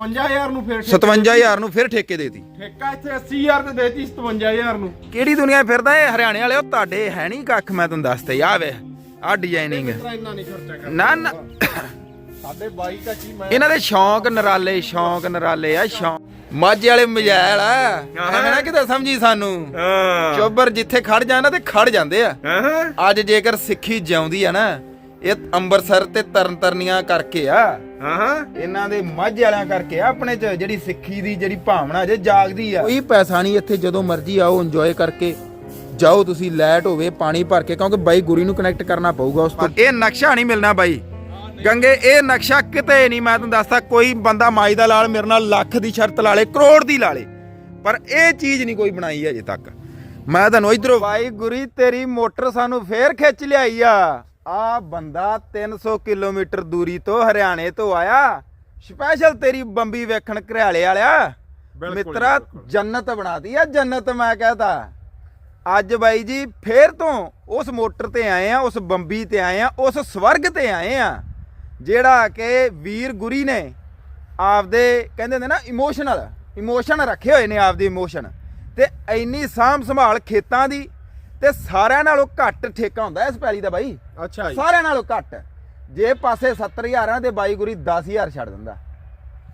55000 ਨੂੰ ਫੇਰ ਠੇਕਾ 57000 ਨੂੰ ਫਿਰ ਠੇਕੇ ਦੇਤੀ। ਠੇਕਾ ਇੱਥੇ 80000 ਤੇ ਦੇਤੀ 57000 ਨੂੰ। ਕਿਹੜੀ ਦੁਨੀਆ 'ਚ ਫਿਰਦਾ ਇਹ? ਹਰਿਆਣੇ ਵਾਲਿਓ ਤੁਹਾਡੇ ਹੈ ਨਹੀਂ ਕੱਖ ਮੈਂ ਤੁਹਾਨੂੰ ਦੱਸਦਾ ਆ ਵੇ ਆ ਡਿਜ਼ਾਈਨਿੰਗ ਤੇਰਾ ਇੰਨਾ ਨਹੀਂ ਖਰਚਾ ਕਰ ਨਾ ਨਾ। ਸਾਡੇ ਬਾਈ ਦਾ ਕੀ ਮੈਂ ਇਹਨਾਂ ਦੇ ਸ਼ੌਂਕ ਨਰਾਲੇ ਸ਼ੌਂਕ ਨਰਾਲੇ ਆ ਸ਼ੌਂਕ। ਮਾਝੇ ਵਾਲੇ ਮਜੈਲ ਆ। ਐਵੇਂ ਨਾ ਕਿਤੇ ਸਮਝੀ ਸਾਨੂੰ। ਹਾਂ। ਚੋਬਰ ਜਿੱਥੇ ਖੜ ਜਾਣਾ ਤੇ ਖੜ ਜਾਂਦੇ ਆ। ਹਾਂ। ਅੱਜ ਜੇਕਰ ਸਿੱਖੀ ਜਿਉਂਦੀ ਆ ਨਾ ਇਹ ਅੰਮ੍ਰਿਤਸਰ ਤੇ ਤਰਨਤਰਨੀਆਂ ਕਰਕੇ ਆ। ਹਾਂ ਇਹਨਾਂ ਦੇ ਮਾਝੇ ਵਾਲਿਆਂ ਕਰਕੇ ਆ ਆਪਣੇ ਚ ਜਿਹੜੀ ਸਿੱਖੀ ਦੀ ਜਿਹੜੀ ਭਾਵਨਾ ਜੇ ਜਾਗਦੀ ਆ। ਕੋਈ ਪੈਸਾ ਨਹੀਂ ਇੱਥੇ ਜਦੋਂ ਮਰਜ਼ੀ ਆਓ ਇੰਜੋਏ ਕਰਕੇ ਜਾਓ ਤੁਸੀਂ ਲੈਟ ਹੋਵੇ ਪਾਣੀ ਭਰ ਕੇ ਕਿਉਂਕਿ ਬਾਈ ਗੁਰੀ ਨੂੰ ਕਨੈਕਟ ਕਰਨਾ ਪਊਗਾ ਉਸ ਤੋਂ। ਇਹ ਨਕਸ਼ਾ ਨਹੀਂ ਮਿਲਣਾ ਬਾਈ। ਗੰਗੇ ਇਹ ਨਕਸ਼ਾ ਕਿਤੇ ਨਹੀਂ ਮੈਂ ਤੁਹਾਨੂੰ ਦੱਸਦਾ ਕੋਈ ਬੰਦਾ ਮਾਈ ਦਾ ਲਾਲ ਮੇਰੇ ਨਾਲ ਲੱਖ ਦੀ ਸ਼ਰਤ ਲਾ ਲੇ ਕਰੋੜ ਦੀ ਲਾ ਲੇ। ਪਰ ਇਹ ਚੀਜ਼ ਨਹੀਂ ਕੋਈ ਬਣਾਈ ਅਜੇ ਤੱਕ। ਮੈਂ ਤੁਹਾਨੂੰ ਇਧਰੋਂ ਬਾਈ ਗੁਰੀ ਤੇਰੀ ਮੋਟਰ ਸਾਨੂੰ ਫੇਰ ਖਿੱਚ ਲਿਆਈ ਆ। ਆ ਬੰਦਾ 300 ਕਿਲੋਮੀਟਰ ਦੂਰੀ ਤੋਂ ਹਰਿਆਣੇ ਤੋਂ ਆਇਆ। ਸਪੈਸ਼ਲ ਤੇਰੀ ਬੰਬੀ ਵੇਖਣ ਘਰਿਆਲੇ ਵਾਲਿਆ। ਮਿੱਤਰਾ। ਜੰਨਤ ਬਣਾਤੀ ਆ ਜੰਨਤ ਮੈਂ ਕਹਤਾ। ਅੱਜ ਬਾਈ ਜੀ ਫੇਰ ਤੋਂ ਉਸ ਮੋਟਰ ਤੇ ਆਏ ਆ ਉਸ ਬੰਬੀ ਤੇ ਆਏ ਆ ਉਸ ਸਵਰਗ ਤੇ ਆਏ ਆ ਜਿਹੜਾ ਕਿ ਵੀਰ ਗੁਰੀ ਨੇ ਆਪਦੇ ਕਹਿੰਦੇ ਹੁੰਦੇ ਨਾ ਇਮੋਸ਼ਨਲ ਇਮੋਸ਼ਨ ਰੱਖੇ ਹੋਏ ਨੇ ਆਪਦੇ ਇਮੋਸ਼ਨ ਤੇ ਇੰਨੀ ਸਾਂਭ ਸੰਭਾਲ ਖੇਤਾਂ ਦੀ ਤੇ ਸਾਰਿਆਂ ਨਾਲੋਂ ਘੱਟ ਠੇਕਾ ਹੁੰਦਾ ਇਸ ਪੈਲੀ ਦਾ ਬਾਈ। ਅੱਛਾ ਜੀ। ਸਾਰਿਆਂ ਨਾਲੋਂ ਘੱਟ। ਜੇ ਪਾਸੇ 70000 ਆ ਤੇ ਬਾਈ ਗੁਰੀ 10000 ਛੱਡ ਦਿੰਦਾ।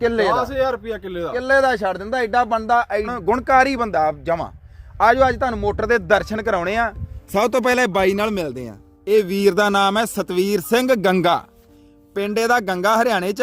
ਕਿੱਲੇ ਦਾ। 10000 ਰੁਪਿਆ ਕਿੱਲੇ ਦਾ। ਕਿੱਲੇ ਦਾ ਛੱਡ ਦਿੰਦਾ। ਐਡਾ ਬੰਦਾ ਗੁਣਕਾਰੀ ਬੰਦਾ ਜਮਾ। ਆਜੋ ਅੱਜ ਤੁਹਾਨੂੰ ਮੋਟਰ ਦੇ ਦਰਸ਼ਨ ਕਰਾਉਣੇ ਆ। ਸਭ ਤੋਂ ਪਹਿਲਾਂ ਬਾਈ ਨਾਲ ਮਿਲਦੇ ਆ। ਇਹ ਵੀਰ ਦਾ ਨਾਮ ਹੈ ਸਤਵੀਰ ਸਿੰਘ ਗੰਗਾ। ਪਿੰਡੇ ਦਾ ਗੰਗਾ ਹਰਿਆਣੇ ਚ।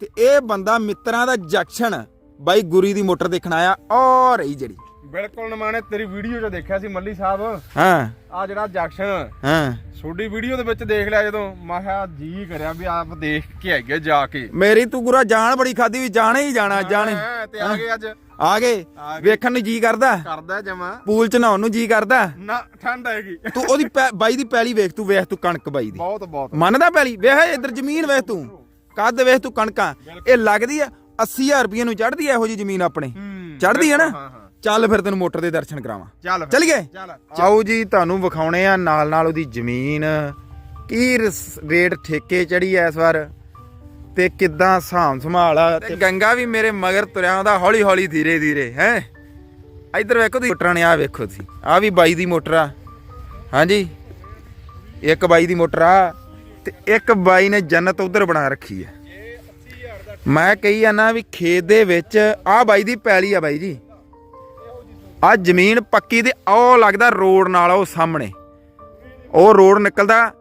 ਤੇ ਇਹ ਬੰਦਾ ਮਿੱਤਰਾਂ ਦਾ ਜੰਕਸ਼ਨ ਬਾਈ ਗੁਰੀ ਦੀ ਮੋਟਰ ਦੇਖਣ ਆਇਆ। ਔਰ ਰਹੀ ਜਿਹੜੀ। ਬਿਲਕੁਲ ਨਮਾਣੇ ਤੇਰੀ ਵੀਡੀਓ 'ਚ ਦੇਖਿਆ ਸੀ ਮੱਲੀ ਸਾਹਿਬ? ਹਾਂ। ਆ ਜਿਹੜਾ ਜੰਕਸ਼ਨ। ਹਾਂ। ਛੋਡੀ ਵੀਡੀਓ ਦੇ ਵਿੱਚ ਦੇਖ ਲਿਆ ਜਦੋਂ। ਮੈਂ ਕਿਹਾ ਜੀ ਕਰਿਆ ਵੀ ਆਪ ਦੇਖ ਕੇ ਆਈਏ ਜਾ ਕੇ। ਮੇਰੀ ਤੂੰ ਗੁਰਾ ਜਾਣ ਬੜੀ ਖਾਦੀ ਵੀ ਜਾਣੇ ਹੀ ਜਾਣਾ ਜਾਣੇ। ਹਾਂ, ਤੇ ਆ ਗਏ ਅੱਜ। ਆ ਗਏ। ਆ ਗਏ। ਵੇਖਣ ਨੂੰ ਜੀ ਕਰਦਾ। ਕਰਦਾ ਜਮਾ। ਪੂਲ ਚ ਨਹਾਉਣ ਨੂੰ ਜੀ ਕਰਦਾ। ਨਾ ਠੰਡ ਆਏਗੀ ਤੂੰ ਉਹਦੀ ਪੈ- ਬਾਈ ਦੀ ਪੈਲੀ ਵੇਖ ਤੂੰ ਵੇਖ ਤੂੰ ਕਣਕ ਬਾਈ ਦੀ। ਬਹੁਤ ਬਹੁਤ। ਮੰਨਦਾ ਪੈਲੀ? ਵੇਖ ਇੱਧਰ ਜ਼ਮੀਨ ਵੇਖ ਤੂੰ। ਕੱਦ ਵੇਖ ਤੂੰ ਕਣਕਾਂ। ਇਹ ਲੱਗਦੀ ਆ 80000 ਰੁਪਏ ਨੂੰ ਚੜਦੀ ਆ ਇਹੋ ਜੀ ਜ਼ਮੀਨ ਆਪਣੇ। ਹੂੰ, ਚੜਦੀ ਆ ਨਾ? ਹਾਂ, ਹਾਂ। ਚੱਲ ਫਿਰ ਤੈਨੂੰ ਮੋਟਰ ਦੇ ਦਰਸ਼ਨ ਕਰਾਵਾਂ। ਚੱਲ ਫਿਰ। ਚੱਲ ਗਏ? ਚੱਲ। ਆਓ ਜੀ ਤੁਹਾਨੂੰ ਵਿਖਾਉਣੇ ਆ ਨਾਲ ਨਾਲ ਉਹਦੀ ਜ਼ਮੀਨ। ਕੀ ਰਸ- ਰੇਟ ਠੇਕੇ ਚੜੀ ਐ ਇਸ ਵਾਰ? ਤੇ ਕਿੱਦਾਂ ਸਾਂਭ ਸੰਭਾਲ ਆ? ਤੇ ਗੰਗਾ ਵੀ ਮੇਰੇ ਮਗਰ ਤੁਰਿਆ ਆਉਂਦਾ ਹੌਲੀ ਹੌਲੀ ਧੀਰੇ ਧੀਰੇ ਹੈ? ਇੱਧਰ ਵੇਖੋ ਤੁਸੀਂ। ਮੋਟਰਾਂ ਨੇ ਆ ਵੇਖੋ ਤੁਸੀਂ। ਆ ਵੀ ਬਾਈ ਦੀ ਮੋਟਰ ਆ। ਹਾਂਜੀ? ਇੱਕ ਬਾਈ ਦੀ ਮੋਟਰ ਆ ਤੇ ਇੱਕ ਬਾਈ ਨੇ ਜੰਨਤ ਉਧਰ ਬਣਾ ਰੱਖੀ ਹੈ ਮੈਂ ਕਹੀ ਆ ਨਾ ਵੀ ਖੇਤ ਦੇ ਵਿੱਚ ਆ ਬਾਈ ਦੀ ਪੈਲੀ ਆ ਬਾਈ ਜੀ। ਆ ਜ਼ਮੀਨ ਪੱਕੀ ਤੇ ਉਹ ਲੱਗਦਾ ਰੋਡ ਨਾਲ ਉਹ ਸਾਹਮਣੇ। ਉਹ ਰੋਡ ਨਿਕਲਦਾ,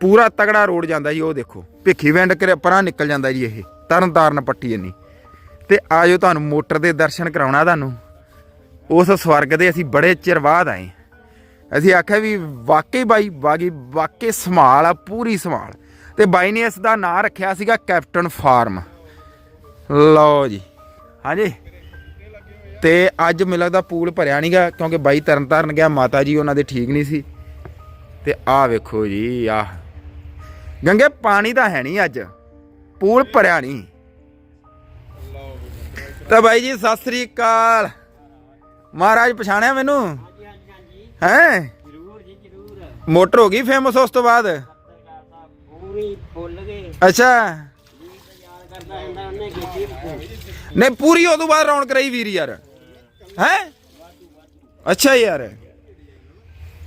ਪੂਰਾ ਤਗੜਾ ਰੋਡ ਜਾਂਦਾ ਜੀ, ਉਹ ਦੇਖੋ। ਭਿੱਖੀ ਵੈਂਡ ਕਰ ਪਰਾਂ ਨਿਕਲ ਜਾਂਦਾ ਜੀ ਇਹ ਤਰਨ ਤਾਰਨ ਪੱਟੀ ਇੰਨੀ। ਤੇ ਆਜੋ ਤੁਹਾਨੂੰ ਮੋਟਰ ਦੇ ਦਰਸ਼ਨ ਕਰਾਉਣਾ ਤੁਹਾਨੂੰ। ਉਸ ਸਵਰਗ ਦੇ ਅਸੀਂ ਬੜੇ ਚਿਰ ਬਾਅਦ ਆਏ। ਅਸੀਂ ਆਖਿਆ ਵੀ ਵਾਕਈ ਬਾਈ ਬਾਗੀ ਵਾਕਈ ਸੰਭਾਲ ਆ, ਪੂਰੀ ਸੰਭਾਲ। ਤੇ ਬਾਈ ਨੇ ਇਸ ਦਾ ਨਾਂ ਰੱਖਿਆ ਸੀਗਾ ਕੈਪਟਨ ਫਾਰਮ। ਲਓ ਜੀ। ਹਾਂਜੀ। ਤੇ ਅੱਜ ਮੈਨੂੰ ਲੱਗਦਾ ਪੂਲ ਭਰਿਆ ਨਹੀਂਗਾ ਕਿਉਂਕਿ ਬਾਈ ਤਰਨ ਤਾਰਨ ਗਿਆ ਮਾਤਾ ਜੀ ਉਹਨਾਂ ਦੇ ਠੀਕ ਨਹੀਂ ਸੀ। ਤੇ ਆਹ ਵੇਖੋ ਜੀ ਆਹ। ਗੰਗੇ ਪਾਣੀ ਤਾਂ ਹੈ ਨਹੀਂ ਅੱਜ। ਪੂਲ ਭਰਿਆ ਨਹੀਂ। ਤਾਂ ਬਾਈ ਜੀ ਸਤਿ ਸ੍ਰੀ ਅਕਾਲ। ਮਹਾਰਾਜ ਪਛਾਣਿਆ ਮੈਨੂੰ? ਹੈ? ਜ਼ਰੂਰ ਜੀ ਜ਼ਰੂਰ ਮੋਟਰ ਹੋ ਗਈ ਫੇਮਸ ਉਸ ਤੋਂ ਬਾਅਦ? ਸਰਕਾਰ ਸਾਹਿਬ ਪੂਰੀ ਫੁੱਲ ਗਏ। ਅੱਛਾ। ਨਹੀਂ ਪੂਰੀ ਉਦੋਂ ਬਾਅਦ ਰੌਣਕ ਰਹੀ ਵੀਰ ਯਾਰ। ਹੈ? ਅੱਛਾ ਯਾਰ।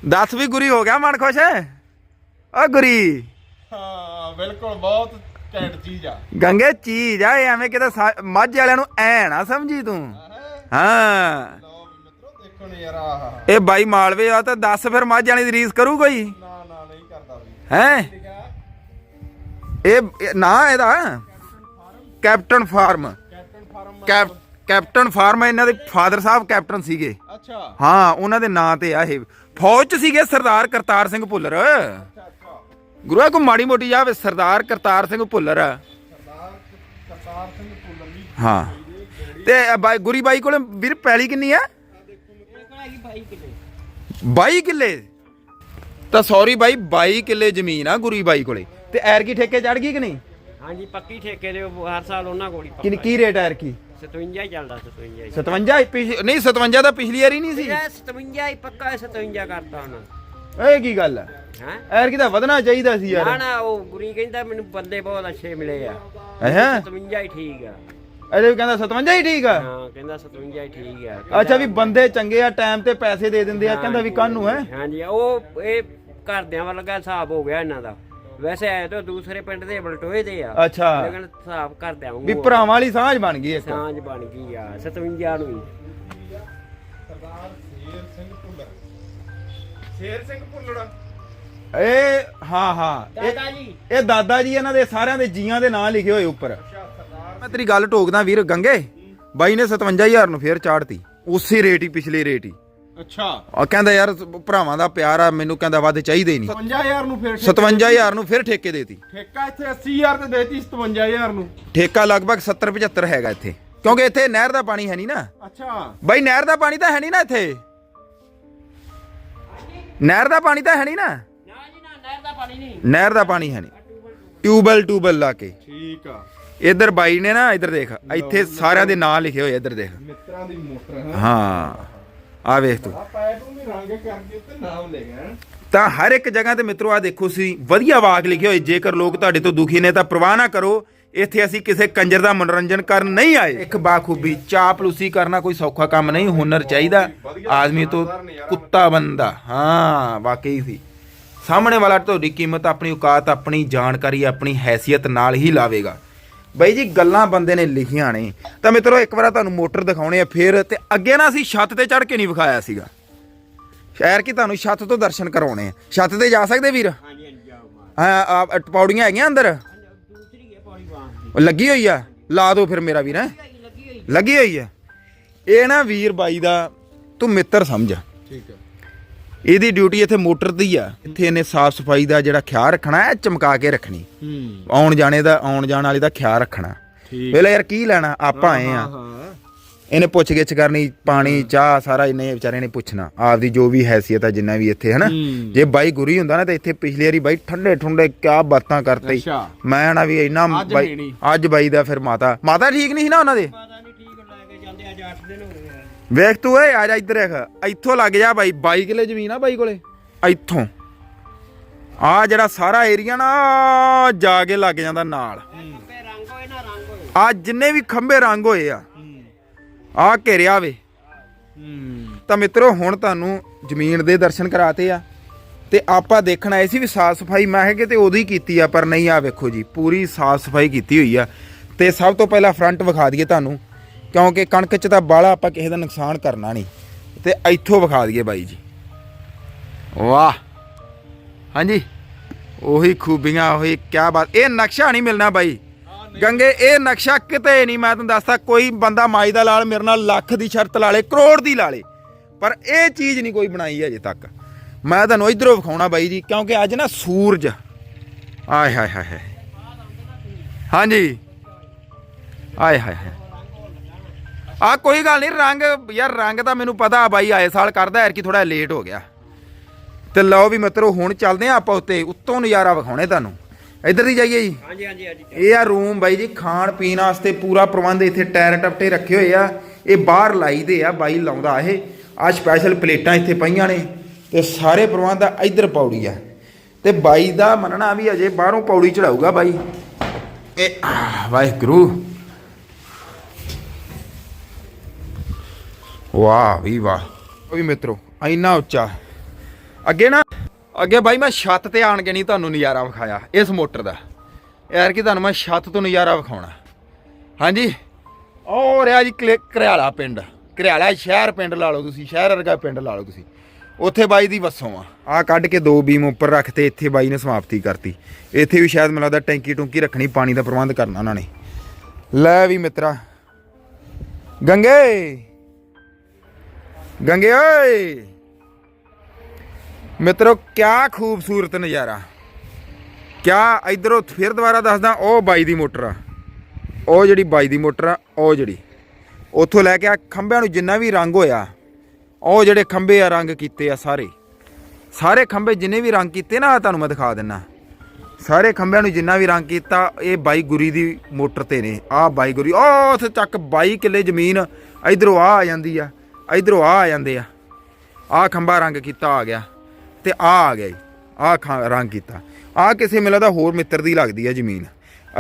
ਦੱਸ ਵੀ ਗੁਰੀ ਹੋ ਗਿਆ ਮਨ ਖੁਸ਼? ਹੈ ਓ ਗੁਰੀ। ਹਾਂ ਬਿਲਕੁਲ ਬਹੁਤ ਘੈਂਟ ਚੀਜ਼ ਆ। ਗੰਗੇ ਚੀਜ਼ ਆ ਇਹ ਐਵੇਂ ਕਿਤੇ ਮੱਝ ਵਾਲਿਆਂ ਨੂੰ ਐ ਨਾ ਸਮਝੀ ਤੂੰ। ਹਾਂ। ਇਹ ਬਾਈ ਮਾਲਵੇ ਆ ਤਾਂ ਦੱਸ ਫਿਰ ਮੱਝ ਵਾਲੀ ਦੀ ਰੀਸ ਕਰੂ ਕੋਈ? ਨਾ ਨਾ ਨਹੀਂ ਕਰਦਾ ਵੀ। ਹੈ? ਇਹ ਨਾਂ ਇਹਦਾ। Captain farm captain farm. Cap captain farm ਇਹਨਾਂ ਦੇ ਫਾਦਰ ਸਾਹਿਬ ਕੈਪਟਨ ਸੀਗੇ। ਅੱਛਾ। ਹਾਂ ਉਹਨਾਂ ਦੇ ਨਾਂ ਤੇ ਆ ਇਹ। ਫੌਜ ਚ ਸੀਗੇ ਸਰਦਾਰ ਕਰਤਾਰ ਸਿੰਘ ਭੁੱਲਰ। ਅੱਛਾ ਅੱਛਾ। ਗੁਰੂਆ ਕੋ ਮਾੜੀ ਮੋਟੀ ਜਾਵੇ ਸਰਦਾਰ ਕਰਤਾਰ ਸਿੰਘ ਭੁੱਲਰ। ਸਰਦਾਰ ਕਰਤਾਰ ਸਿੰਘ ਭੁੱਲਰ ਜੀ। ਹਾਂ। ਤੇ ਇਹ ਬਾਈ ਗੁਰੀ ਬਾਈ ਕੋਲੇ ਵੀਰ ਪੈਲੀ ਕਿੰਨੀ ਆ ਇਹ ਕੋਲ। ਹੈਗੀ 22 ਕਿਲੋ 22 ਕਿੱਲੇ ਤਾਂ ਸੌਰੀ ਬਾਈ 22 ਕਿੱਲੇ ਜ਼ਮੀਨ ਆ ਗੁਰੀ ਬਾਈ ਕੋਲੇ। ਤੇ ਐਰ ਕੀ ਠੇਕੇ ਚੜ ਗਈ ਕਿ ਨਹੀਂ? ਹਾਂਜੀ ਪੱਕੀ ਠੇਕੇ ਦੇ ਉਹ ਹਰ ਸਾਲ ਉਹਨਾਂ ਕੋਲ ਹੀ ਕਿੰਨੀ ਕੀ ਰੇਟ ਐਰ ਕੀ 57 ਹੀ ਚੱਲਦਾ 57 ਹੀ। 57 ਹੀ ਪਿਛ- ਨਹੀਂ 57 ਦਾ ਪਿਛਲੀ ਵਾਰੀ ਨਹੀਂ ਸੀ। ਇਹ 57 ਹੀ ਪੱਕਾ 57 ਕਰਤਾ ਉਹਨਾਂ ਇਹ ਕੀ ਗੱਲ ਹੈ? ਹੈ? ਐਰ ਕਿਦਾ ਵਧਣਾ ਚਾਹੀਦਾ ਸੀ ਨਾ ਯਾਰ। ਨਾ ਉਹ ਗੁਰੀ ਕਹਿੰਦਾ ਮੈਨੂੰ ਬੰਦੇ ਬਹੁਤ ਅੱਛੇ ਮਿਲੇ ਆ। ਹੈ? 57 ਹੀ ਠੀਕ ਆ। ਇਹਦੇ ਵੀ ਕਹਿੰਦਾ 57 ਹੀ ਠੀਕ ਆ? ਹਾਂ ਕਹਿੰਦਾ 57 ਹੀ ਠੀਕ ਆ। ਅੱਛਾ ਵੀ ਬੰਦੇ ਚੰਗੇ ਆ ਟਾਈਮ ਤੇ ਪੈਸੇ ਦੇ ਦਿੰਦੇ ਆ ਕਹਿੰਦਾ ਵੀ ਕਾਹਨੂੰ ਹੈ? ਹਾਂਜੀ ਉਹ ਇਹ ਘਰਦਿਆਂ ਵੱਲ ਹਿਸਾਬ ਹੋ ਗਿਆ ਇਹਨਾਂ ਦਾ। ਵੈਸੇ ਆਏ ਤਾਂ ਦੂਸਰੇ ਪਿੰਡ ਦੇ ਬਲਟੋਏ ਦੇ ਆ। ਅੱਛਾ। ਲੇਕਿਨ ਹਿਸਾਬ ਘਰਦਿਆਂ ਵਾਂਗੂ ਵੀ। ਭਰਾਵਾਂ ਵਾਲੀ ਸਾਂਝ ਬਣ ਗਈ ਇੱਕ। ਸਾਂਝ ਬਣ ਗਈ ਆ 57 ਨੂੰ ਸ਼ੇਰ ਸਿੰਘ ਭੁੱਲੜ ਇਹ ਹਾਂ ਹਾਂ। ਇਹ ਦਾਦਾ ਜੀ। ਇਹ ਦਾਦਾ ਜੀ ਇਹਨਾਂ ਦੇ ਸਾਰਿਆਂ ਦੇ ਜੀਆਂ ਦੇ ਨਾਂ ਲਿਖੇ ਹੋਏ ਉੱਪਰ। ਮੈਂ ਤੇਰੀ ਗੱਲ ਟੋਕਦਾ ਵੀਰ ਗੰਗੇ। ਬਾਈ ਨੇ 57000 ਨੂੰ ਫੇਰ ਚਾੜਤੀ। ਉਸੇ ਰੇਟ ਹੀ ਪਿਛਲੇ ਰੇਟ ਹੀ। ਅੱਛਾ। ਆ ਕਹਿੰਦਾ ਯਾਰ ਭਰਾਵਾਂ ਦਾ ਪਿਆਰ ਆ ਮੈਨੂੰ ਕਹਿੰਦਾ ਵੱਧ ਚਾਹੀਦੇ ਹੀ ਨਹੀਂ 55000 ਨੂੰ ਫਿਰ ਠੇਕਾ- 57000 ਨੂੰ ਫਿਰ ਠੇਕੇ ਦੇਤੀ। ਠੇਕਾ ਇੱਥੇ 80000 ਤੇ ਦੇਤੀ 57000 ਨੂੰ। ਠੇਕਾ ਲਗਭਗ 70 75 ਹੈਗਾ ਇੱਥੇ। ਕਿਉਂਕਿ ਇੱਥੇ ਨਹਿਰ ਦਾ ਪਾਣੀ ਹੈ ਨਹੀਂ ਨਾ। ਅੱਛਾ। ਬਾਈ ਨਹਿਰ ਦਾ ਪਾਣੀ ਤਾਂ ਹੈ ਨਹੀਂ ਨਾ ਇੱਥੇ। ਨਹਿਰ ਦਾ ਪਾਣੀ ਤਾਂ ਹੈ ਨਹੀਂ ਨਾ। ਨਾ ਜੀ ਨਾ ਨਹਿਰ ਦਾ ਪਾਣੀ ਨਹੀਂ। ਨਹਿਰ ਦਾ ਪਾਣੀ ਹੈ ਨਹੀਂ। ਟਿਊਬਲ ਟਿਊਬਲ ਲਾ ਕੇ। ਠੀਕ ਆ। ਇਧਰ ਬਾਈ ਨੇ ਨਾ ਇਧਰ ਦੇਖ। ਇੱਥੇ ਸਾਰਿਆਂ ਦੇ ਨਾਂ ਲਿਖੇ ਹੋਏ ਇਧਰ ਦੇਖ। ਮਿੱਤਰਾਂ ਦੀ ਮੋਟਰ ਹੈ। ਹਾਂ। ਆ ਵੇਖ ਤੂੰ। ਤਾਂ ਹਰ ਇੱਕ ਜਗ੍ਹਾ ਤੇ ਮਿੱਤਰੋ ਆ ਦੇਖੋ ਸੀ ਵਧੀਆ ਵਾਕ ਲਿਖੇ ਹੋਏ। ਜੇਕਰ ਲੋਕ ਤੁਹਾਡੇ ਤੋਂ ਦੁਖੀ ਨੇ ਤਾਂ ਪ੍ਰਵਾਹ ਨਾ ਕਰੋ। ਇੱਥੇ ਅਸੀਂ ਕਿਸੇ ਕੰਜਰ ਦਾ ਮਨੋਰੰਜਨ ਕਰਨ ਨਹੀਂ ਆਏ। ਇੱਕ ਬਾਖੂਬੀ ਚਾਪਲੂਸੀ ਕਰਨਾ ਕੋਈ ਸੌਖਾ ਕੰਮ ਨਹੀਂ ਹੁਨਰ ਚਾਹੀਦਾ। ਆਦਮੀ ਤੋਂ ਕੁੱਤਾ ਬੰਦਾ। ਹਾਂ ਵਾਕਈ ਸੀ। ਸਾਹਮਣੇ ਵਾਲਾ ਤੁਹਾਡੀ ਕੀਮਤ ਆਪਣੀ ਔਕਾਤ ਆਪਣੀ ਜਾਣਕਾਰੀ ਆਪਣੀ ਹੈਸੀਅਤ ਨਾਲ ਹੀ ਲਾਵੇਗਾ। ਬਾਈ ਜੀ ਗੱਲਾਂ ਬੰਦੇ ਨੇ ਲਿਖੀਆਂ ਨੇ। ਤਾਂ ਮਿੱਤਰੋ ਇੱਕ ਵਾਰ ਤੁਹਾਨੂੰ ਮੋਟਰ ਦਿਖਾਉਣੇ ਆ ਫਿਰ ਤੇ ਅੱਗੇ ਨਾ ਅਸੀਂ ਛੱਤ ਤੇ ਚੜ ਕੇ ਨਹੀਂ ਵਿਖਾਇਆ ਸੀਗਾ। ਸ਼ਹਿਰ ਕੀ ਤੁਹਾਨੂੰ ਛੱਤ ਤੋਂ ਦਰਸ਼ਨ ਕਰਾਉਣੇ ਆ। ਛੱਤ ਤੇ ਜਾ ਸਕਦੇ ਵੀਰ? ਹਾਂ ਆ ਪੌੜੀਆਂ ਹੈਗੀਆਂ ਅੰਦਰ? ਦੂਸਰੀ ਹੈ ਪੌੜੀ ਬਾਂਹ ਦੀ। ਉਹ ਲੱਗੀ ਹੋਈ ਆ? ਲਾ ਦਿਓ ਫਿਰ ਮੇਰਾ ਵੀਰ ਹੈ। ਲੱਗੀ ਹੋਈ। ਲੱਗੀ ਹੋਈ ਆ? ਇਹ ਨਾ ਵੀਰ ਬਾਈ ਦਾ ਤੂੰ ਮਿੱਤਰ ਸਮਝ। ਠੀਕ ਹੈ। ਇਹਦੀ ਡਿਊਟੀ ਇੱਥੇ ਮੋਟਰ ਦੀ ਆ। ਇੱਥੇ ਇਹਨੇ ਸਾਫ਼ ਸਫ਼ਾਈ ਦਾ ਜਿਹੜਾ ਖਿਆਲ ਰੱਖਣਾ ਹੈ ਚਮਕਾ ਕੇ ਰੱਖਣੀ। ਹੂੰ। ਆਉਣ ਜਾਣੇ ਦਾ ਆਉਣ ਜਾਣ ਵਾਲੇ ਦਾ ਖਿਆਲ ਰੱਖਣਾ। ਠੀਕ। ਵੇਲੇ ਯਾਰ ਕੀ ਲੈਣਾ? ਆਪਾਂ ਆਏ ਆ। ਹਾਂ ਇਹਨੇ ਪੁੱਛ ਗਿੱਛ ਕਰਨੀ ਪਾਣੀ ਚਾਹ ਸਾਰਾ ਇਹਨੇ ਵਿਚਾਰੇ ਨੇ ਪੁੱਛਣਾ। ਆਪਦੀ ਜੋ ਵੀ ਹੈਸੀਅਤ ਆ ਜਿੰਨਾ ਵੀ ਇੱਥੇ ਹਨਾ? ਹੂੰ। ਜੇ ਬਾਈ ਗੁਰੀ ਹੁੰਦਾ ਨਾ ਤਾਂ ਇੱਥੇ ਪਿਛਲੀ ਵਾਰੀ ਬਾਈ ਠੰਡੇ ਠੁੰਡੇ ਕਿਆ ਬਾਤਾਂ ਕਰਤੇ। ਅੱਛਾ। ਮੈਂ ਨਾ ਵੀ ਇੰਨਾ ਅੱਜ ਬਾਈ। ਅੱਜ ਬਾਈ ਦਾ ਫਿਰ ਮਾਤਾ। ਮਾਤਾ ਠੀਕ ਨਹੀਂ ਸੀ ਨਾ ਉਹਨਾਂ ਦੇ? ਵੇਖ ਤੂੰ ਓਏ, ਆ ਜਾ ਇੱਧਰ ਦੇਖ ਇੱਥੋਂ ਲੱਗ ਜਾ ਬਾਈ 22 ਕਿਲੇ ਜ਼ਮੀਨ ਆ ਬਾਈ ਕੋਲੇ। ਇੱਥੋਂ। ਆ ਜਿਹੜਾ ਸਾਰਾ ਏਰੀਆ ਨਾ ਆਹ ਜਾ ਕੇ ਲੱਗ ਜਾਂਦਾ ਨਾਲ। ਆ ਜਿੰਨੇ ਵੀ ਖੰਭੇ ਰੰਗ ਹੋਏ ਆ ਆ ਘੇਰਿਆ ਵੇ। ਤਾਂ ਮਿੱਤਰੋ, ਹੁਣ ਤੁਹਾਨੂੰ ਜ਼ਮੀਨ ਦੇ ਦਰਸ਼ਨ ਕਰਾਤੇ ਆ। ਤੇ ਆਪਾਂ ਦੇਖਣ ਆਏ ਸੀ ਵੀ ਸਾਫ਼ ਸਫ਼ਾਈ, ਮੈਂ ਕਿਹਾ ਕਿਤੇ ਉਦੋਂ ਹੀ ਕੀਤੀ ਆ, ਪਰ ਨਹੀਂ, ਆ ਵੇਖੋ ਜੀ, ਪੂਰੀ ਸਾਫ਼ ਸਫ਼ਾਈ ਕੀਤੀ ਹੋਈ ਆ। ਤੇ ਸਭ ਤੋਂ ਪਹਿਲਾਂ ਫਰੰਟ ਵਿਖਾ ਦਈਏ ਤੁਹਾਨੂੰ। ਕਿਉਂਕਿ ਕਣਕ 'ਚ ਤਾਂ ਬਾਲਾ ਆਪਾਂ ਕਿਸੇ ਦਾ ਨੁਕਸਾਨ ਕਰਨਾ ਨਹੀਂ। ਤੇ ਇੱਥੋਂ ਵਿਖਾ ਦਈਏ ਬਾਈ ਜੀ। ਵਾਹ। ਹਾਂਜੀ। ਉਹੀ ਖੂਬੀਆਂ, ਉਹੀ ਕਿਆ ਬਾਤ। ਇਹ ਨਕਸ਼ਾ ਨਹੀਂ ਮਿਲਣਾ ਬਾਈ। ਗੰਗੇ, ਇਹ ਨਕਸ਼ਾ ਕਿਤੇ ਨਹੀਂ। ਮੈਂ ਤੁਹਾਨੂੰ ਦੱਸਦਾ, ਕੋਈ ਬੰਦਾ ਮਾਈ ਦਾ ਲਾਲ ਮੇਰੇ ਨਾਲ ਲੱਖ ਦੀ ਸ਼ਰਤ ਲਾ ਲੇ, ਕਰੋੜ ਦੀ ਲਾ ਲੇ। ਪਰ ਇਹ ਚੀਜ਼ ਨਹੀਂ ਕੋਈ ਬਣਾਈ ਅਜੇ ਤੱਕ। ਮੈਂ ਤੁਹਾਨੂੰ ਇਧਰੋਂ ਵਿਖਾਉਣਾ ਬਾਈ ਜੀ, ਕਿਉਂਕਿ ਅੱਜ ਨਾ ਸੂਰਜ। ਆਏ ਹਾਏ ਹਾਏ। ਹਾਂਜੀ। ਆਏ ਹਾਏ ਹਾਏ। ਆ ਕੋਈ ਗੱਲ ਨਹੀਂ ਰੰਗ ਯਾਰ ਰੰਗ ਤਾਂ ਮੈਨੂੰ ਪਤਾ ਬਾਈ ਆਏ ਸਾਲ ਕਰਦਾ ਐਰ ਕੀ ਥੋੜਾ ਲੇਟ ਹੋ ਗਿਆ। ਤੇ ਲਓ ਵੀ ਮਿੱਤਰੋ ਹੁਣ ਚੱਲਦੇ ਆ ਆਪਾਂ ਉੱਤੇ ਉੱਤੋਂ ਨਜ਼ਾਰਾ ਵਿਖਾਉਣੇ ਤੁਹਾਨੂੰ। ਇੱਧਰ ਦੀ ਜਾਈਏ ਜੀ। ਹਾਂਜੀ ਹਾਂਜੀ ਹਾਂਜੀ ਇਹ ਆ ਰੂਮ ਬਾਈ ਜੀ ਖਾਣ ਪੀਣ ਵਾਸਤੇ ਪੂਰਾ ਪ੍ਰਬੰਧ ਇੱਥੇ ਟਾਇਰ ਟਪਟੇ ਰੱਖੇ ਹੋਏ ਆ। ਇਹ ਬਾਹਰ ਲਾਈਦੇ ਆ ਬਾਈ ਲਾਉਂਦਾ ਇਹ। ਆ ਸਪੈਸ਼ਲ ਪਲੇਟਾਂ ਇੱਥੇ ਪਈਆਂ ਨੇ ਤੇ ਸਾਰੇ ਪ੍ਰਬੰਧ ਆ ਇੱਧਰ ਪੌੜੀ ਆ। ਤੇ ਬਾਈ ਦਾ ਮੰਨਣਾ ਵੀ ਅਜੇ ਬਾਹਰੋਂ ਪੌੜੀ ਚੜਾਊਗਾ ਬਾਈ। ਇਹ ਵਾਹਿਗੁਰੂ। ਵਾਹ ਵੀ ਵਾਹ। ਉਹ ਵੀ ਮਿੱਤਰੋ ਇੰਨਾ ਉੱਚਾ। ਅੱਗੇ ਨਾ ਅੱਗੇ ਬਾਈ ਮੈਂ ਛੱਤ ਤੇ ਆਣ ਕੇ ਨਹੀਂ ਤੁਹਾਨੂੰ ਨਜ਼ਾਰਾ ਵਿਖਾਇਆ ਇਸ ਮੋਟਰ ਦਾ। ਯਾਰ ਕਿ ਤੁਹਾਨੂੰ ਮੈਂ ਛੱਤ ਤੋਂ ਨਜ਼ਾਰਾ ਵਿਖਾਉਣਾ। ਹਾਂਜੀ? ਉਹ ਰਿਹਾ ਜੀ ਘਰਿਆਲਾ ਪਿੰਡ। ਘਰਿਆਲਾ ਸ਼ਹਿਰ ਪਿੰਡ ਲਾ ਲਓ ਤੁਸੀਂ ਸ਼ਹਿਰ ਵਰਗਾ ਪਿੰਡ ਲਾ ਲਓ ਤੁਸੀਂ। ਉੱਥੇ ਬਾਈ ਦੀ ਵਸੋਂ ਆ। ਆ ਕੱਢ ਕੇ ਦੋ ਬੀਮ ਉੱਪਰ ਰੱਖਤੇ ਇੱਥੇ ਬਾਈ ਨੇ ਸਮਾਪਤੀ ਕਰਤੀ। ਇੱਥੇ ਵੀ ਸ਼ਾਇਦ ਮੈਨੂੰ ਲੱਗਦਾ ਟੈਂਕੀ ਟੁੰਕੀ ਰੱਖਣੀ ਪਾਣੀ ਦਾ ਪ੍ਰਬੰਧ ਕਰਨਾ ਉਹਨਾਂ ਨੇ। ਲੈ ਵੀ ਮਿੱਤਰਾ। ਗੰਗੇ! ਗੰਗੇ ਓਏ। ਮਿੱਤਰੋ, ਕਿਆ ਖੂਬਸੂਰਤ ਨਜ਼ਾਰਾ। ਕਿਆ ਇਧਰੋਂ ਫਿਰ ਦੁਬਾਰਾ ਦੱਸਦਾ, ਉਹ ਬਾਈ ਦੀ ਮੋਟਰ ਆ। ਉਹ ਜਿਹੜੀ ਬਾਈ ਦੀ ਮੋਟਰ ਆ, ਉਹ ਜਿਹੜੀ। ਉੱਥੋਂ ਲੈ ਕੇ ਆ, ਖੰਭਿਆਂ ਨੂੰ ਜਿੰਨਾ ਵੀ ਰੰਗ ਹੋਇਆ, ਉਹ ਜਿਹੜੇ ਖੰਭੇ ਆ ਰੰਗ ਕੀਤੇ ਆ ਸਾਰੇ। ਸਾਰੇ ਖੰਭੇ ਜਿੰਨੇ ਵੀ ਰੰਗ ਕੀਤੇ ਨਾ ਤੁਹਾਨੂੰ ਮੈਂ ਦਿਖਾ ਦਿੰਨਾ। ਸਾਰੇ ਖੰਭਿਆਂ ਨੂੰ ਜਿੰਨਾ ਵੀ ਰੰਗ ਕੀਤਾ, ਇਹ ਬਾਈ ਗੁਰੀ ਦੀ ਮੋਟਰ ਤੇ ਨੇ। ਆਹ ਬਾਈ ਗੁਰੀ, ਉਹ ਉੱਥੇ ਚੱਕ 22 ਕਿੱਲੇ ਜ਼ਮੀਨ ਇਧਰੋਂ ਆ ਆ ਜਾਂਦੀ ਆ। ਇਧਰੋਂ ਆ ਆ ਜਾਂਦੇ ਆ। ਆਹ ਖੰਭਾ ਰੰਗ ਕੀਤਾ ਆ ਗਿਆ ਤੇ ਆ ਆ ਗਿਆ ਜੀ। ਆ ਰੰਗ ਕੀਤਾ। ਆ ਕਿਸੇ ਮਿਲਾ ਦਾ ਹੋਰ ਮਿੱਤਰ ਦੀ ਲੱਗਦੀ ਆ ਜ਼ਮੀਨ।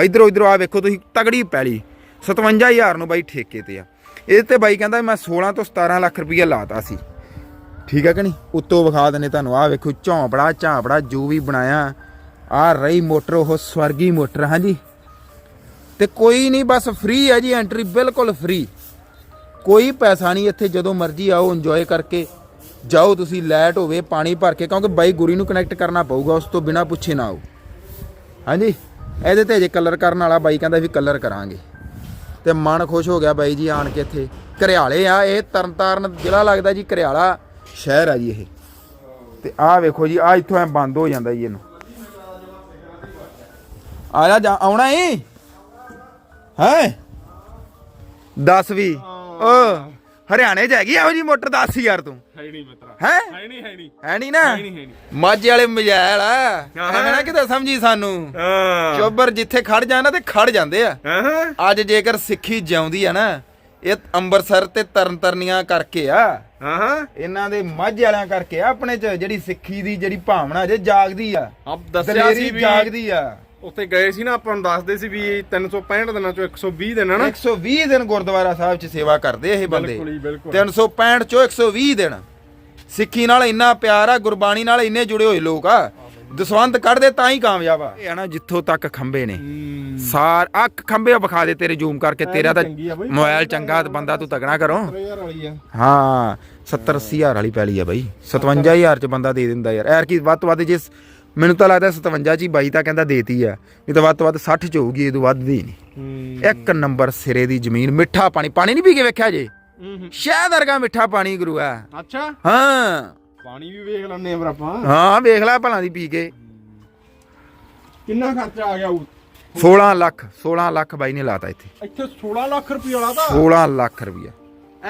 ਇਧਰੋਂ ਇਧਰੋਂ ਆ ਵੇਖੋ ਤੁਸੀਂ, ਤਗੜੀ ਪੈਲੀ। 57000 ਨੂੰ ਬਾਈ ਠੇਕੇ ਤੇ ਆ। ਇਹ ਤੇ ਬਾਈ ਕਹਿੰਦਾ ਮੈਂ 16 ਤੋਂ 17 ਲੱਖ ਰੁਪਈਆ ਲਾਤਾ ਸੀ। ਠੀਕ ਹੈ ਕਿ ਨਹੀਂ? ਉੱਤੋਂ ਵਿਖਾ ਦਨੇ ਤੁਹਾਨੂੰ। ਆ ਵੇਖੋ, ਝੌਂਪੜਾ, ਝਾਂਪੜਾ ਜੋ ਵੀ ਬਣਾਇਆ। ਆ ਰਹੀ ਮੋਟਰ, ਉਹ ਸਵਰਗੀ ਮੋਟਰ, ਹਾਂਜੀ। ਤੇ ਕੋਈ ਨਹੀਂ, ਬਸ ਫ੍ਰੀ ਹੈ ਜੀ ਐਂਟਰੀ ਬਿਲਕੁਲ ਫ੍ਰੀ ਕੋਈ ਪੈਸਾ ਨਹੀਂ ਇੱਥੇ, ਜਦੋਂ ਮਰਜ਼ੀ ਆਓ ਇੰਜੋਏ ਕਰਕੇ ਜਾਓ ਤੁਸੀਂ ਲੈਟ ਹੋਵੇ, ਪਾਣੀ ਭਰ ਕੇ, ਕਿਉਂਕਿ ਬਾਈ ਗੁਰੀ ਨੂੰ ਕਨੈਕਟ ਕਰਨਾ ਪਊਗਾ, ਉਸ ਤੋਂ ਬਿਨਾ ਪੁੱਛੇ ਨਾ ਆਓ। ਹਾਂਜੀ? ਇਹਦੇ ਤੇ ਅਜੇ ਕਲਰ ਕਰਨ ਵਾਲਾ ਬਾਈ ਕਹਿੰਦਾ ਵੀ ਕਲਰ ਕਰਾਂਗੇ। ਤੇ ਮਨ ਖੁਸ਼ ਹੋ ਗਿਆ ਬਾਈ ਜੀ ਆਣ ਕੇ ਇੱਥੇ। ਘਰਿਆਲੇ ਆ, ਇਹ ਤਰਨਤਾਰਨ ਜ਼ਿਲ੍ਹਾ ਲੱਗਦਾ ਜੀ, ਘਰਿਆਲਾ ਸ਼ਹਿਰ ਆ ਜੀ ਇਹ। ਤੇ ਆਹ ਵੇਖੋ ਜੀ ਆ ਇੱਥੋਂ ਐ ਬੰਦ ਹੋ ਜਾਂਦਾ ਜੀ ਇਹਨੂੰ। ਆਇਆ ਜਾ ਜਾ, ਆਉਣਾ ਏ ਹੈ? 10 ਵੀ ਓ ਹਰਿਆਣੇ ਚ ਹੈਗੀ ਇਹੋ ਜੀ ਮੋਟਰ 10 ਯਾਰ ਤੂੰ? ਹੈ ਨਹੀਂ ਮਿੱਤਰਾ। ਹੈ? ਹੈ ਨਹੀਂ ਹੈ ਨਹੀਂ। ਹੈ ਨਹੀਂ ਨਾ? ਨਹੀਂ ਹੈ ਨਹੀਂ। ਮਾਝੇ ਵਾਲੇ ਮਜੈਲ ਆ। ਐਵੇਂ ਨਾ ਕਿਤੇ ਸਮਝੀ ਸਾਨੂੰ। ਹਾਂ। ਚੋਬਰ ਜਿੱਥੇ ਖੜ ਜਾਣਾ ਤੇ ਖੜ ਜਾਂਦੇ ਆ। ਹਾਂ ਅੱਜ ਜੇਕਰ ਸਿੱਖੀ ਜਿਉਂਦੀ ਆ ਨਾ ਇਹ ਅੰਮ੍ਰਿਤਸਰ ਤੇ ਤਰਨਤਰਨੀਆਂ ਕਰਕੇ ਆ। ਹਾਂ ਇਹਨਾਂ ਦੇ ਮਾਝੇ ਵਾਲਿਆਂ ਕਰਕੇ ਆ ਆਪਣੇ ਚ ਜਿਹੜੀ ਸਿੱਖੀ ਦੀ ਜਿਹੜੀ ਭਾਵਨਾ ਜੇ ਜਾਗਦੀ ਆ। ਆਪ ਦੱਸਿਆ ਸੀ ਵੀ ਜਾਗਦੀ ਆ। ਉੱਥੇ ਗਏ ਸੀ ਨਾ ਆਪਾਂ ਨੂੰ ਦੱਸਦੇ ਸੀ ਵੀ 365 ਦਿਨਾਂ ਚੋਂ 120 ਦਿਨ ਹਨਾ? 120 ਦਿਨ ਗੁਰਦੁਆਰਾ ਸਾਹਿਬ ਚ ਸੇਵਾ ਕਰਦੇ ਇਹ ਬੰਦੇ। ਬਿਲਕੁਲ ਜੀ, ਬਿਲਕੁਲ। 365 ਚੋਂ 120 ਦਿਨ। ਸਿੱਖੀ ਨਾਲ ਇੰਨਾ ਪਿਆਰ ਆ ਗੁਰਬਾਣੀ ਨਾਲ ਇੰਨੇ ਜੁੜੇ ਹੋਏ ਲੋਕ ਆ। ਦਸਵੰਤ ਕੱਢਦੇ ਤਾਂ ਹੀ ਕਾਮਯਾਬ ਆ। ਇਹ ਆ ਨਾ ਜਿੱਥੋਂ ਤੱਕ ਖੰਬੇ ਨੇ। ਸਾਰ ਅੱਖ ਖੰਬੇ ਵਿਖਾ ਦੇ ਤੇਰੇ ਜ਼ੂਮ ਕਰਕੇ। ਤੇਰਾ ਤਾਂ ਚੰਗੀ ਆ ਬਈ। ਮੋਬਾਈਲ ਚੰਗਾ ਤੇ ਬੰਦਾ ਤੂੰ ਤਗਣਾ ਕਰੋ। 3000 ਵਾਲੀ ਆ। ਹਾਂ 70 80 ਹਜ਼ਾਰ ਵਾਲੀ ਪੈਲੀ ਆ ਬਾਈ। 57000 ਚ ਬੰਦਾ ਦੇ ਦਿੰਦਾ ਯਾਰ। ਐਰ ਕੀ ਵੱਧ ਤੋਂ ਵੱਧ ਜਿਸ ਮੈਨੂੰ ਤਾਂ ਲੱਗਦਾ 57 ਚ ਹੀ ਬਾਈ ਤਾਂ ਕਹਿੰਦਾ ਦੇਤੀ ਆ। ਨਹੀਂ ਤਾਂ ਵੱਧ ਤੋਂ ਵੱਧ 60 ਚ ਹੋਊਗੀ ਇਹ ਤੋਂ ਵੱਧ ਦੀ ਨਹੀਂ। ਇੱਕ ਨੰਬਰ ਸਿਰੇ ਦੀ ਜ਼ਮੀਨ ਮਿੱਠਾ ਪਾਣੀ। ਪਾਣੀ ਨਹੀਂ ਪੀ ਕੇ ਵੇਖਿਆ ਜੇ? ਸ਼ਹਿਦ ਵਰਗਾ ਮਿੱਠਾ ਪਾਣੀ ਗੁਰੂ ਆ। ਅੱਛਾ। ਹਾਂ। ਪਾਣੀ ਵੀ ਵੇਖ ਲੈਣੇ ਆ ਆਪਾਂ। ਹਾਂ ਵੇਖ ਲੈ ਭਲਾਂ ਦੀ ਪੀ ਕੇ। ਕਿੰਨਾ ਖਰਚਾ ਆ ਗਿਆ ਉਹ? 16 ਲੱਖ 16 ਲੱਖ ਬਾਈ ਨੇ ਲਾਤਾ ਇੱਥੇ। ਇੱਥੇ 16 ਲੱਖ ਰੁਪਏ ਵਾਲਾ ਤਾਂ? 16 ਲੱਖ ਰੁਪਈਆ।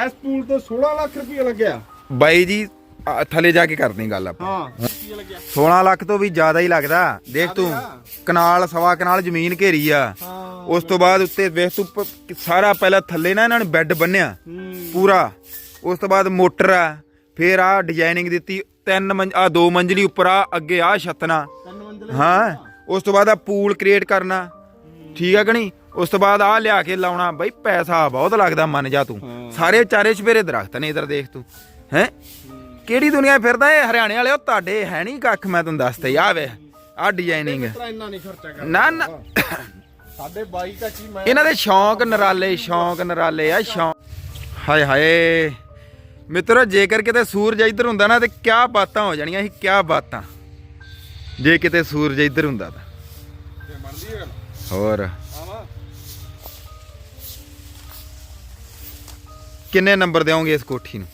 ਇਸ ਪੂਲ ਤੇ 16 ਲੱਖ ਰੁਪਏ ਲੱਗਿਆ? ਬਾਈ ਜੀ ਥੱਲੇ ਜਾ ਕੇ ਕਰਦੇ ਗੱਲ ਆਪਾਂ। ਹਾਂ। ਰੁਪਏ ਲੱਗਿਆ 16 ਲੱਖ ਤੋਂ ਵੀ ਜ਼ਿਆਦਾ ਹੀ ਲੱਗਦਾ। ਦੇਖ ਤੂੰ ਕਨਾਲ ਸਵਾ ਕਨਾਲ ਜ਼ਮੀਨ ਘੇਰੀ ਆ। ਉਸ ਤੋਂ ਬਾਅਦ ਉੱਤੇ ਵੇਖ ਤੂੰ ਪ- ਸਾਰਾ ਪਹਿਲਾਂ ਥੱਲੇ ਨਾ ਇਹਨਾਂ ਨੇ ਬੈੱਡ ਬੰਨਿਆ ਪੂਰਾ। ਉਸ ਤੋਂ ਬਾਅਦ ਮੋਟਰ ਆ ਫੇਰ ਆ ਡਿਜ਼ਾਈਨਿੰਗ ਦਿੱਤੀ ਤਿੰਨ ਮੰਜ ਆ ਦੋ ਮੰਜ਼ਲੀ ਉੱਪਰ ਆ ਅੱਗੇ ਆ ਛੱਤਣਾ ਤਿੰਨ ਮੰਜ਼ਿਲ ਹਾਂ। ਉਸ ਤੋਂ ਬਾਅਦ ਆ ਪੂਲ ਕ੍ਰੀਏਟ ਕਰਨਾ। ਠੀਕ ਆ ਕਿ ਨਹੀਂ? ਉਸ ਤੋਂ ਬਾਅਦ ਆ ਲਿਆ ਕੇ ਲਾਉਣਾ। ਬਈ ਪੈਸਾ ਬਹੁਤ ਲੱਗਦਾ ਮੰਨ ਜਾ ਤੂੰ। ਸਾਰੇ ਚਾਰੇ ਚਪੇਰੇ ਦਰਖਤ ਨੇ ਇਧਰ ਦੇਖ ਤੂੰ। ਹੈ? ਕਿਹੜੀ ਦੁਨੀਆ 'ਚ ਫਿਰਦਾ ਇਹ? ਹਰਿਆਣੇ ਵਾਲਿਓ ਤੁਹਾਡੇ ਹੈ ਨਹੀਂ ਕੱਖ ਮੈਂ ਤੁਹਾਨੂੰ ਦੱਸਦਾ ਆ ਵੇ ਆ ਡਿਜ਼ਾਈਨਿੰਗ ਤਰਾ ਇੰਨਾ ਨਹੀਂ ਖਰਚਾ ਕਰ ਨਾ ਨਾ। ਸਾਡੇ ਬਾਈ ਦਾ ਕੀ ਮੈਂ ਇਹਨਾਂ ਦੇ ਸ਼ੌਂਕ ਨਰਾਲੇ ਸ਼ੌਂਕ ਨਰਾਲੇ ਆ ਸ਼ੌਂਕ। ਹਾਏ ਹਾਏ। ਮਿੱਤਰੋ ਜੇਕਰ ਕਿਤੇ ਸੂਰਜ ਇੱਧਰ ਹੁੰਦਾ ਨਾ ਤੇ ਕਿਆ ਬਾਤਾਂ ਹੋ ਜਾਣੀਆਂ ਸੀ ਕਿਆ ਬਾਤਾਂ। ਜੇ ਕਿਤੇ ਸੂਰਜ ਇੱਧਰ ਹੁੰਦਾ ਤਾਂ। ਹੋਰ। ਕਿੰਨੇ ਨੰਬਰ ਦੇਵੋਗੇ ਇਸ ਕੋਠੀ ਨੂੰ?